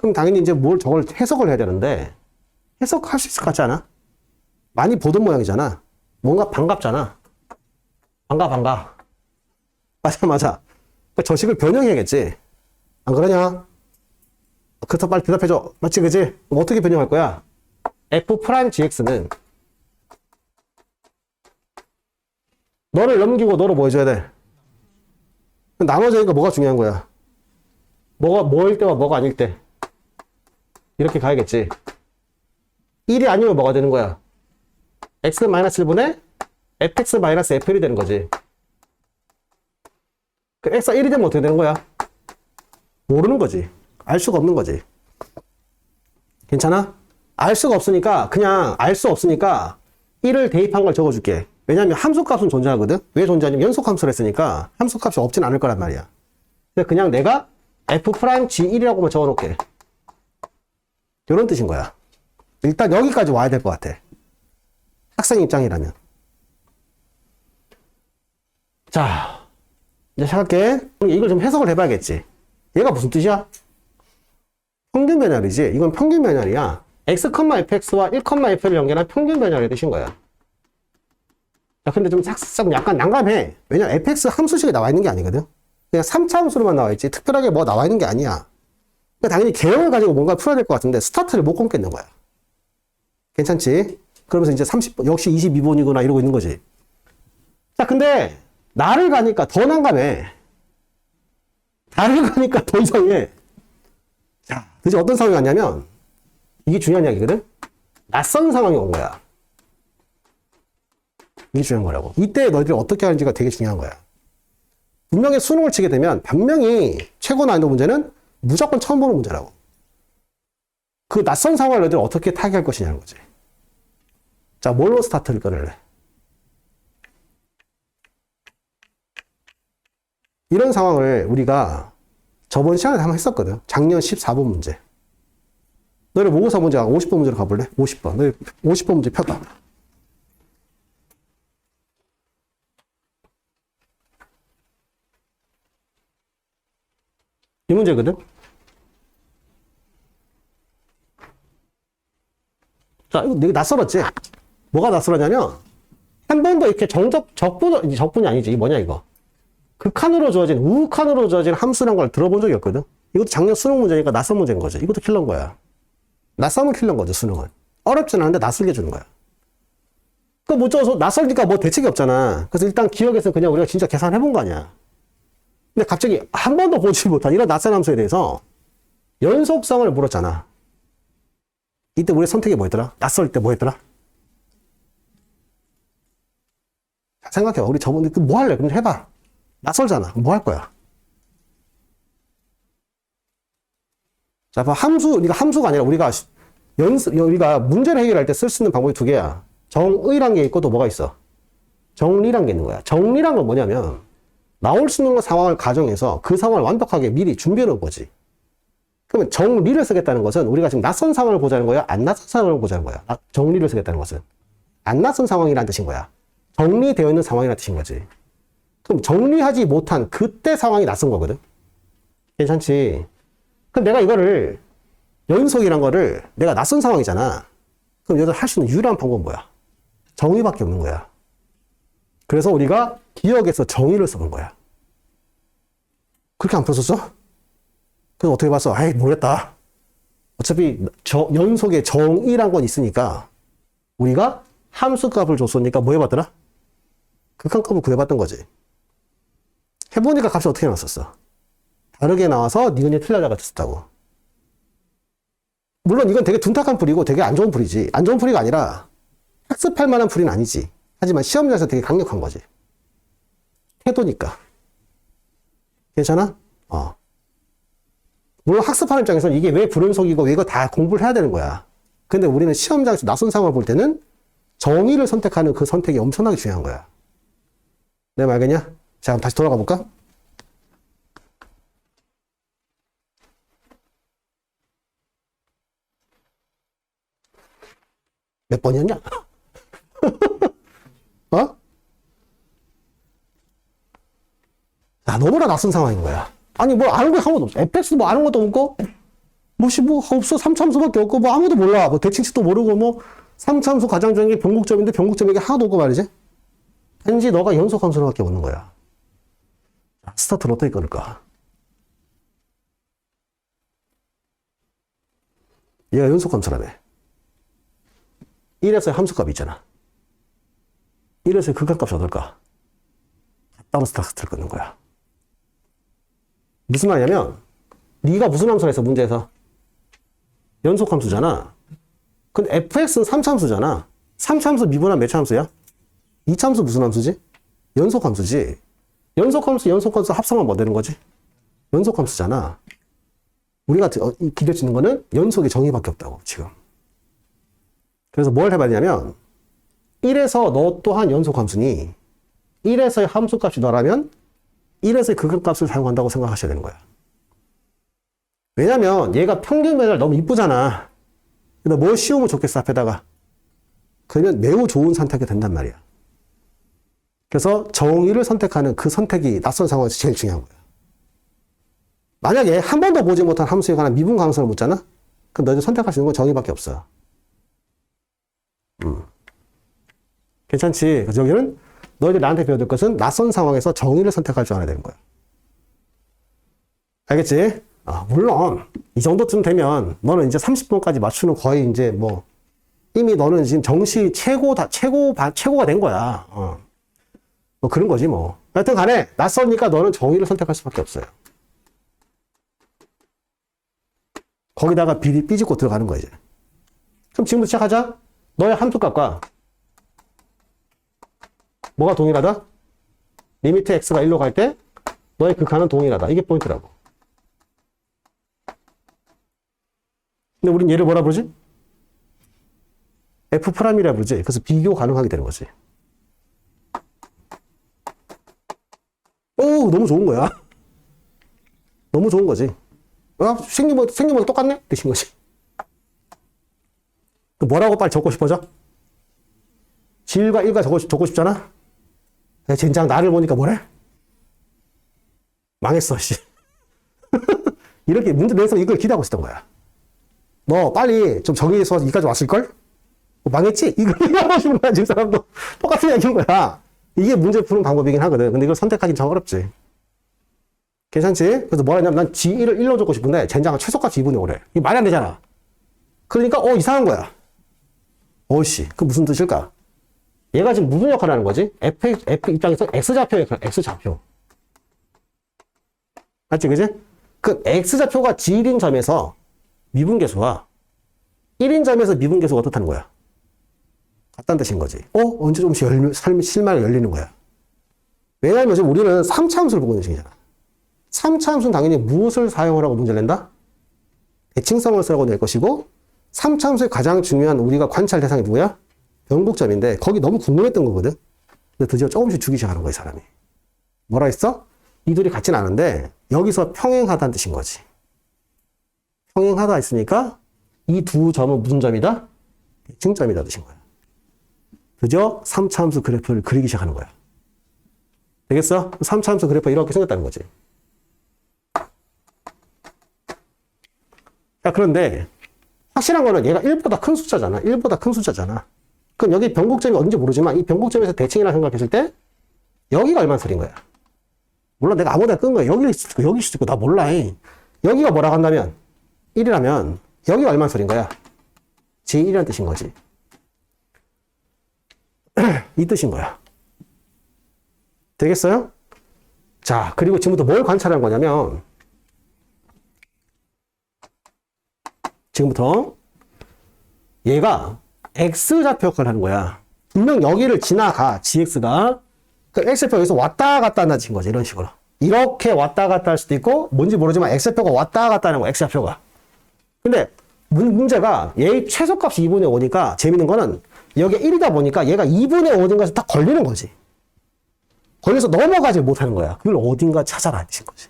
그럼 당연히 이제 뭘 저걸 해석을 해야 되는데 해석할 수 있을 것 같지 않아? 많이 보던 모양이잖아. 뭔가 반갑잖아. 반가 반가. 맞아 맞아. 그 저식을 변형해야겠지. 안 그러냐? 그렇다 빨리 대답해줘. 맞지 그지? 어떻게 변형할 거야? f 프라임 gx는 너를 넘기고 너로 뭐 해줘야 돼? 나눠지니까 뭐가 중요한 거야? 뭐가 뭐일 때와 뭐가 아닐 때 이렇게 가야겠지. 1이 아니면 뭐가 되는 거야? x-1분의 fx-fl이 되는 거지. 그 x가 1이 되면 어떻게 되는 거야? 모르는 거지. 알 수가 없는 거지. 괜찮아? 알 수가 없으니까 그냥 알 수 없으니까 1을 대입한 걸 적어줄게. 왜냐하면 함수값은 존재하거든. 왜 존재하냐면 연속함수를 했으니까 함수값이 없진 않을 거란 말이야. 그냥 내가 f 프라임 g1이라고만 적어놓게. 이런 뜻인 거야. 일단 여기까지 와야 될 것 같아. 학생 입장이라면. 자, 이제 시작할게. 이걸 좀 해석을 해봐야겠지. 얘가 무슨 뜻이야? 평균 변열이지. 이건 평균 변열이야. x, fx와 1, f를 연결한 평균 변열의 뜻인 거야. 자, 근데 좀 싹싹 약간 난감해. 왜냐면 fx 함수식이 나와 있는 게 아니거든. 그냥 3차 함수로만 나와 있지. 특별하게 뭐 나와 있는 게 아니야. 그러니까 당연히 개형을 가지고 뭔가 풀어야 될 것 같은데 스타트를 못 끊겠는 거야. 괜찮지? 그러면서 이제 30번, 역시 22번이구나 이러고 있는 거지. 자, 근데 나를 가니까 더 난감해. 나를 가니까 더 이상해. 자, 도대체 어떤 상황이 왔냐면 이게 중요한 이야기거든? 낯선 상황이 온 거야. 이게 중요한 거라고. 이때 너희들이 어떻게 하는지가 되게 중요한 거야. 분명히 수능을 치게 되면 분명히 최고 난이도 문제는 무조건 처음 보는 문제라고. 그 낯선 상황을 너희들이 어떻게 타개할 것이냐는 거지. 자, 뭘로 스타트를 끊을래? 이런 상황을 우리가 저번 시간에 한번 했었거든. 작년 14번 문제. 너네 모의고사 문제 50번 문제로 가볼래? 50번. 너희 50번 문제 펴봐. 이 문제거든? 자, 이거 되게 낯설었지? 뭐가 낯설었냐면, 한 번도 이렇게 정적, 적분, 적분이 아니지. 이 뭐냐, 이거. 극한으로 주어진, 우극한으로 주어진 함수란 걸 들어본 적이 없거든? 이것도 작년 수능 문제니까 낯선 문제인 거지. 이것도 킬러인 거야. 낯선은 킬러인 거죠, 수능은. 어렵진 않은데 낯설게 주는 거야. 그못 줘서 낯설니까 뭐 대책이 없잖아. 그래서 일단 기억에서 그냥 우리가 진짜 계산해본 거 아니야. 근데 갑자기 한 번도 보지 못한 이런 낯선 함수에 대해서 연속성을 물었잖아. 이때 우리 선택이 뭐였더라? 낯설 때 뭐였더라? 생각해. 우리 저번에 그뭐 할래? 그럼 해봐. 낯설잖아. 뭐 할 거야? 자, 봐. 함수, 우리가 함수가 아니라 우리가 연습, 우리가 문제를 해결할 때 쓸 수 있는 방법이 두 개야. 정의란 게 있고 또 뭐가 있어? 정리란 게 있는 거야. 정리란 건 뭐냐면 나올 수 있는 상황을 가정해서 그 상황을 완벽하게 미리 준비해 놓은 거지. 그러면 정리를 쓰겠다는 것은 우리가 지금 낯선 상황을 보자는 거야? 안 낯선 상황을 보자는 거야? 아, 정리를 쓰겠다는 것은. 안 낯선 상황이라는 뜻인 거야. 정리되어 있는 상황이라는 뜻인 거지. 그럼 정리하지 못한 그때 상황이 낯선 거거든? 괜찮지? 그럼 내가 이거를 연속이란 거를 내가 낯선 상황이잖아. 그럼 여기서 할 수 있는 유일한 방법은 뭐야? 정의밖에 없는 거야. 그래서 우리가 기억에서 정의를 써본 거야. 그렇게 안 풀었었어? 그래서 어떻게 봤어? 아이, 모르겠다. 어차피 저, 연속에 정의란 건 있으니까 우리가 함수값을 줬으니까 뭐 해봤더라? 극한값을 구해봤던 거지. 해보니까 값이 어떻게 나왔었어? 다르게 나와서 니은이 틀려자가 됐었다고. 물론 이건 되게 둔탁한 풀이고 되게 안 좋은 풀이지. 안 좋은 풀이가 아니라 학습할 만한 풀이는 아니지. 하지만 시험장에서 되게 강력한 거지. 태도니까. 괜찮아? 어. 물론 학습하는 입장에서는 이게 왜 불연속이고 왜 이거 다 공부를 해야 되는 거야. 근데 우리는 시험장에서 낯선 상황을 볼 때는 정의를 선택하는 그 선택이 엄청나게 중요한 거야. 내 말겠냐? 자, 다시 돌아가 볼까? 몇 번이었냐? 어? 야, 너무나 낯선 상황인 거야. 아니, 뭐 아는 거 아무것도 없어. FX 뭐 아는 것도 없고, 뭐시 뭐 없어. 삼참수밖에 없고 뭐 아무도 몰라. 뭐 대칭식도 모르고 뭐 삼참수 가장 중요한 게 변곡점인데 변곡점이 게 하나도 없고 말이지. 단지 너가 연속 함수로밖에 없는 거야. 스타트를 어떻게 끊을까? 얘가 연속 함수라며. 1에서의 함수값이 있잖아 1에서의 극한값이 어떨까 따로 스타트를 끊는 거야 무슨 말이냐면 네가 무슨 함수라 했어 문제에서 연속 함수잖아. 근데 fx는 3참수잖아. 3참수 미분한 몇 참수야? 2참수 무슨 함수지? 연속 함수지. 연속 함수, 연속 함수 합성하면 뭐 되는 거지? 연속 함수잖아. 우리가 어, 기대치는 거는 연속의 정의밖에 없다고, 지금. 그래서 뭘 해봐야 되냐면, 1에서 너 또한 연속 함수니, 1에서의 함수값이 너라면, 1에서의 극한값을 사용한다고 생각하셔야 되는 거야. 왜냐면 얘가 평균 배달 너무 이쁘잖아. 근데 뭘 씌우면 좋겠어, 앞에다가. 그러면 매우 좋은 선택이 된단 말이야. 그래서 정의를 선택하는 그 선택이 낯선 상황에서 제일 중요한 거야. 만약에 한 번도 보지 못한 함수에 관한 미분 가능성을 묻잖아? 그럼 너희들 선택할 수 있는 건 정의밖에 없어. 음. 괜찮지? 그래서 여기는 너희들 나한테 배워야 될 것은 낯선 상황에서 정의를 선택할 줄 알아야 되는 거야. 알겠지? 아, 물론 이 정도쯤 되면 너는 이제 30분까지 맞추는 거의 이제 뭐 이미 너는 지금 정시 최고 다 최고 바, 최고가 된 거야. 어. 뭐 그런 거지 뭐. 하여튼 간에 낯서니까 너는 정의를 선택할 수밖에 없어요. 거기다가 비리 삐집고 들어가는 거야 이제. 그럼 지금부터 시작하자. 너의 함수값과 뭐가 동일하다? 리미트 x가 1로 갈 때 너의 극한은 동일하다. 이게 포인트라고. 근데 우린 얘를 뭐라 부르지? F 프라임이라 부르지. 그래서 비교 가능하게 되는 거지. 오, 너무 좋은 거야. 너무 좋은 거지. 아, 생긴 거, 생긴 거 똑같네? 뜻인 거지. 그 뭐라고 빨리 적고 싶어져? 질과 일과 적고, 적고 싶잖아? 젠장 나를 보니까 뭐래? 망했어, 씨. 이렇게 문제 내서 이걸 기대하고 있었던 거야. 너 빨리 좀 정의해서 여기까지 왔을걸? 뭐 망했지? 이거 얘기하고 싶은 거야, 지금 사람도. 똑같은 얘기인 거야. 이게 문제 푸는 방법이긴 하거든. 근데 이걸 선택하기 참 어렵지. 괜찮지? 그래서 뭐라 했냐면 난 G1을 1로 적고 싶은데 젠장은 최소값이 2분의 5래. 이게 말이 안 되잖아. 그러니까 어 이상한 거야. 어씨, 그 무슨 뜻일까? 얘가 지금 무슨 역할을 하는 거지? F, F 입장에서 X좌표 역할, X좌표. 맞지, 그지? 그 X좌표가 G1인 점에서 미분계수와 1인 점에서 미분계수가 어떻다는 거야? 같다는 뜻인 거지. 어? 언제 조금씩 실마리가 열리는 거야. 왜냐하면 지금 우리는 3차 함수를 보고 있는 중이잖아. 3차 함수는 당연히 무엇을 사용하라고 문제를 낸다? 대칭성을 쓰라고 낼 것이고 3차 함수의 가장 중요한 우리가 관찰 대상이 누구야? 변곡점인데 거기 너무 궁금했던 거거든. 근데 드디어 조금씩 주기 시작하는 거야, 이 사람이. 뭐라 했어? 이 둘이 같진 않은데 여기서 평행하다는 뜻인 거지. 평행하다 했으니까 이 두 점은 무슨 점이다? 대칭점이다 뜻인 거야. 그죠? 3차함수 그래프를 그리기 시작하는 거야. 되겠어? 3차함수 그래프 이렇게 생겼다는 거지. 자, 그런데 확실한 거는 얘가 1보다 큰 숫자잖아. 1보다 큰 숫자잖아. 그럼 여기 변곡점이 어딘지 모르지만 이 변곡점에서 대칭이라 생각했을 때 여기가 얼마나 소린 거야. 물론 내가 아무데나 끈 거야. 여기 있을 수도 여기 있을 수도 있고 나 몰라. 여기가 뭐라고 한다면 1이라면 여기가 얼마나 소린 거야. 제1이라는 뜻인 거지. 이 뜻인 거야. 되겠어요? 자, 그리고 지금부터 뭘 관찰하는 거냐면 지금부터 얘가 x좌표 역할을 하는 거야. 분명 여기를 지나가 gx가 그 x좌표 여기서 왔다 갔다 한다는 거지 이런 식으로. 이렇게 왔다 갔다 할 수도 있고 뭔지 모르지만 x좌표가 왔다 갔다 하는 거야 x좌표가. 근데 문, 문제가 얘의 최소값이 2분의 5니까 재밌는 거는 여기 1이다 보니까 얘가 2분의 5인가에서 딱 걸리는 거지. 걸려서 넘어가지 못하는 거야. 그걸 어딘가 찾아라 뜻인 거지.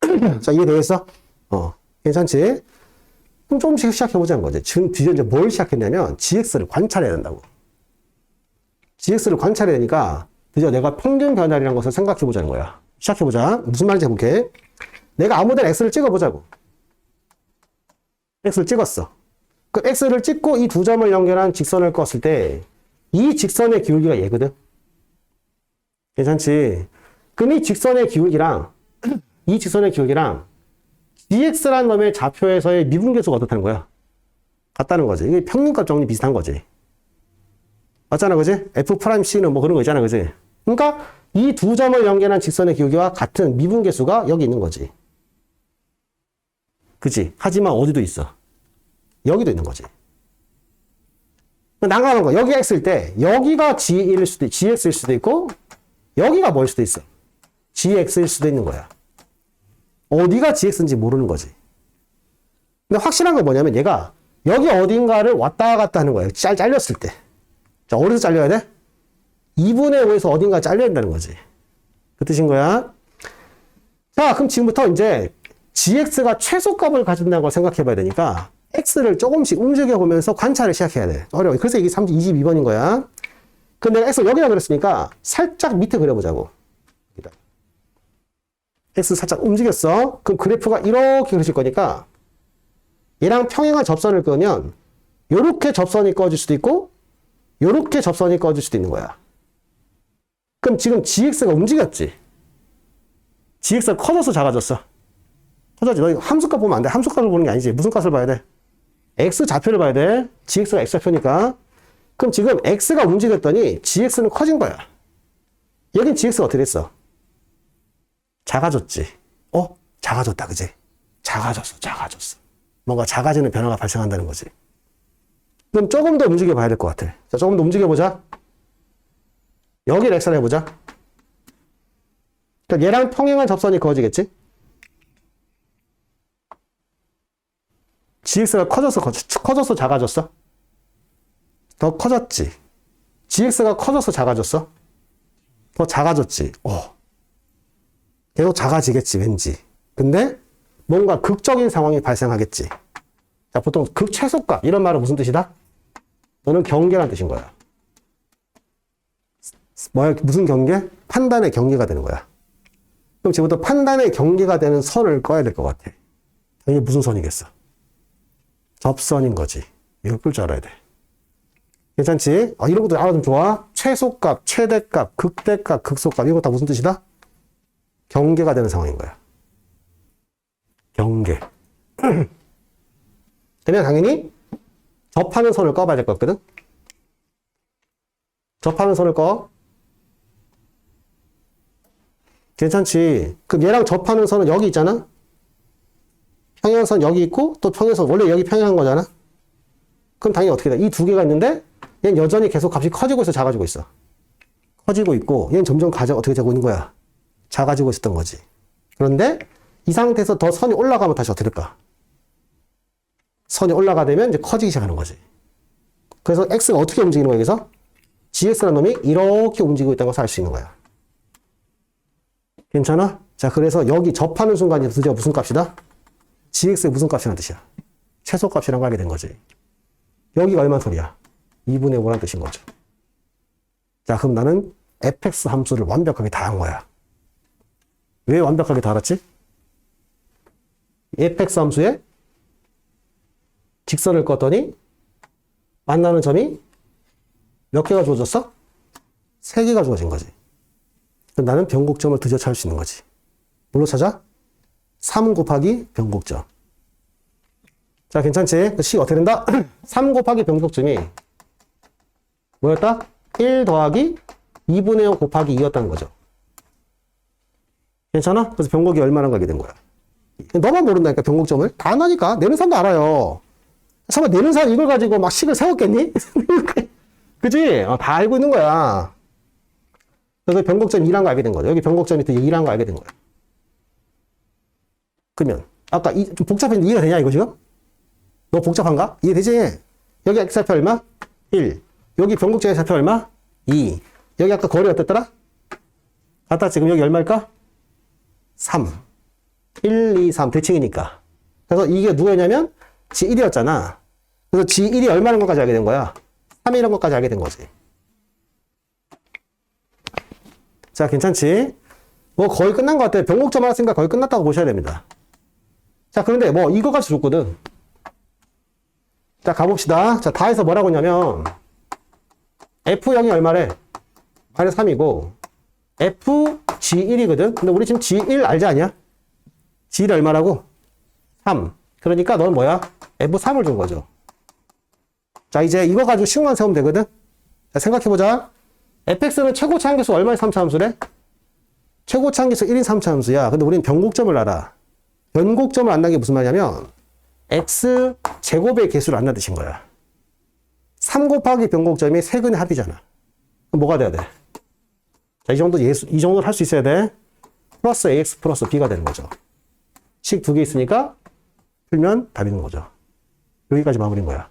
자 이해되겠어? 어 괜찮지? 조금씩 시작해보자는 거지. 지금 뒤에 이제 뭘 시작했냐면 GX를 관찰해야 된다고. GX를 관찰해야 되니까 드디어 내가 평균 변화라는 것을 생각해보자는 거야. 시작해보자. 무슨 말인지 해볼게. 내가 아무 데나 X를 찍어보자고. x를 찍었어. 그 x를 찍고 이 두 점을 연결한 직선을 껐을 때 이 직선의 기울기가 얘거든. 괜찮지? 그럼 이 직선의 기울기랑 이 직선의 기울기랑 dx라는 놈의 좌표에서의 미분계수가 어떻다는 거야? 같다는 거지. 이게 평균값 정리 비슷한 거지. 맞잖아, 그지? f 프라임 c는 뭐 그런 거 있잖아, 그지? 그러니까 이 두 점을 연결한 직선의 기울기와 같은 미분계수가 여기 있는 거지. 그지? 하지만 어디도 있어? 여기도 있는 거지. 난감한 거. 여기가 x일 때, 여기가 g1일 수도, gx일 수도 있고, 여기가 뭐일 수도 있어. gx일 수도 있는 거야. 어디가 gx인지 모르는 거지. 근데 확실한 건 뭐냐면 얘가 여기 어딘가를 왔다 갔다 하는 거예요. 잘, 잘렸을 때. 자, 어디서 잘려야 돼? 2분의 5에서 어딘가 잘려야 된다는 거지. 그 뜻인 거야. 자, 그럼 지금부터 이제 gx가 최소값을 가진다는 걸 생각해 봐야 되니까 x를 조금씩 움직여 보면서 관찰을 시작해야 돼. 어려워. 그래서 이게 30, 22번인 거야. 근데 x를 여기다 그랬으니까 살짝 밑에 그려보자고. X 살짝 움직였어. 그럼 그래프가 이렇게 그려질 거니까 얘랑 평행한 접선을 끄면 요렇게 접선이 꺼질 수도 있고 요렇게 접선이 꺼질 수도 있는 거야. 그럼 지금 gx가 움직였지. gx가 커져서 작아졌어. 커졌지. 너 함수값 보면 안 돼. 함수값을 보는 게 아니지. 무슨 값을 봐야 돼? x 좌표를 봐야 돼. gx가 x 좌표니까. 그럼 지금 x가 움직였더니 gx는 커진 거야. 여긴 gx가 어떻게 됐어? 작아졌지. 어? 작아졌다, 그지? 작아졌어, 작아졌어. 뭔가 작아지는 변화가 발생한다는 거지. 그럼 조금 더 움직여 봐야 될 것 같아. 자, 조금 더 움직여 보자. 여기를 x를 해보자. 그러니까 얘랑 평행한 접선이 그어지겠지? gx가 커져서 커- 커져서 작아졌어? 더 커졌지. gx가 커져서 작아졌어? 더 작아졌지. 어. 계속 작아지겠지, 왠지. 근데 뭔가 극적인 상황이 발생하겠지. 자, 보통 극최소값 이런 말은 무슨 뜻이다? 너는 경계란 뜻인 거야. 뭐야, 무슨 경계? 판단의 경계가 되는 거야. 그럼 지금부터 판단의 경계가 되는 선을 꺼야 될 것 같아. 이게 무슨 선이겠어? 접선인 거지. 이걸 끌 줄 알아야 돼. 괜찮지? 아, 이런 것도 알아두면 좋아. 최소값, 최대값, 극대값, 극소값. 이거 다 무슨 뜻이다? 경계가 되는 상황인 거야. 경계. 그러면 당연히 접하는 선을 꺼봐야 될 것 같거든? 접하는 선을 꺼. 괜찮지? 그럼 얘랑 접하는 선은 여기 있잖아? 평행선 여기 있고 또 평행선 원래 여기 평행한 거잖아? 그럼 당연히 어떻게 돼? 이 두 개가 있는데 얘는 여전히 계속 값이 커지고 있어 작아지고 있어 커지고 있고 얘는 점점 가져 어떻게 되고 있는 거야 작아지고 있었던 거지 그런데 이 상태에서 더 선이 올라가면 다시 어떻게 될까 선이 올라가 되면 이제 커지기 시작하는 거지 그래서 x가 어떻게 움직이는 거야 여기서 gx라는 놈이 이렇게 움직이고 있다는 것을 알 수 있는 거야 괜찮아? 자 그래서 여기 접하는 순간이 드디어 무슨 값이다? gx의 무슨 값이라는 뜻이야? 최소값이라는 걸 알게 된 거지. 여기가 얼마 소리야? 2분의 5라는 뜻인 거죠. 자, 그럼 나는 fx 함수를 완벽하게 다 한 거야. 왜 완벽하게 다 알았지? fx 함수에 직선을 껐더니 만나는 점이 몇 개가 주어졌어? 세 개가 주어진 거지. 그럼 나는 변곡점을 드디어 찾을 수 있는 거지. 뭘로 찾아? 3 곱하기 변곡점. 자, 괜찮지? 그식 어떻게 된다? 3 곱하기 변곡점이 뭐였다? 1 더하기 2분의 5 곱하기 2였다는 거죠. 괜찮아? 그래서 변곡이 얼마나 가게 된 거야. 너만 모른다니까, 변곡점을. 다 아나니까. 내는 사람도 알아요. 설마 내는 사람 이걸 가지고 막 식을 세웠겠니? 그지? 어, 다 알고 있는 거야. 그래서 변곡점 2란 거 알게 된 거죠. 여기 변곡점이 또 2란 거 알게 된 거야. 그러면 아까 이, 좀 복잡했는데 이해가 되냐 이거 지금? 너 복잡한가? 이해되지? 여기 x좌표 얼마? 1 여기 변곡점의 좌표 얼마? 2 여기 아까 거리 어땠더라? 같다 지금 여기 얼마일까? 3 1, 2, 3 대칭이니까 그래서 이게 누구였냐면 G1이었잖아 그래서 G1이 얼마인 것까지 알게 된 거야? 3이라는 것까지 알게 된 거지 자 괜찮지? 뭐 거의 끝난 것 같아요. 변곡점 생각 거의 끝났다고 보셔야 됩니다. 자, 그런데 뭐 이거까지 줬거든. 자, 가봅시다. 자, 다 해서 뭐라고 했냐면, F0이 얼마래? 마이너스 3이고, F G1이거든? 근데 우리 지금 G1 알지 않냐? G1 얼마라고? 3. 그러니까 넌 뭐야? F3을 준 거죠. 자, 이제 이거 가지고 식만 세우면 되거든? 자, 생각해보자. fx는 최고치 함계수 얼마의 3차 함수래? 최고치 함계수 1인 3차 함수야. 근데 우리는 변곡점을 알아. 변곡점을 안다는 게 무슨 말이냐면, x 제곱의 개수를 안다는 뜻인 거야. 3 곱하기 변곡점이 세근의 합이잖아. 그럼 뭐가 돼야 돼? 자, 이 정도 예수, 이 정도를 할 수 있어야 돼. 플러스 ax 플러스 b가 되는 거죠. 식 두 개 있으니까 풀면 있는 거죠. 여기까지 마무리인 거야.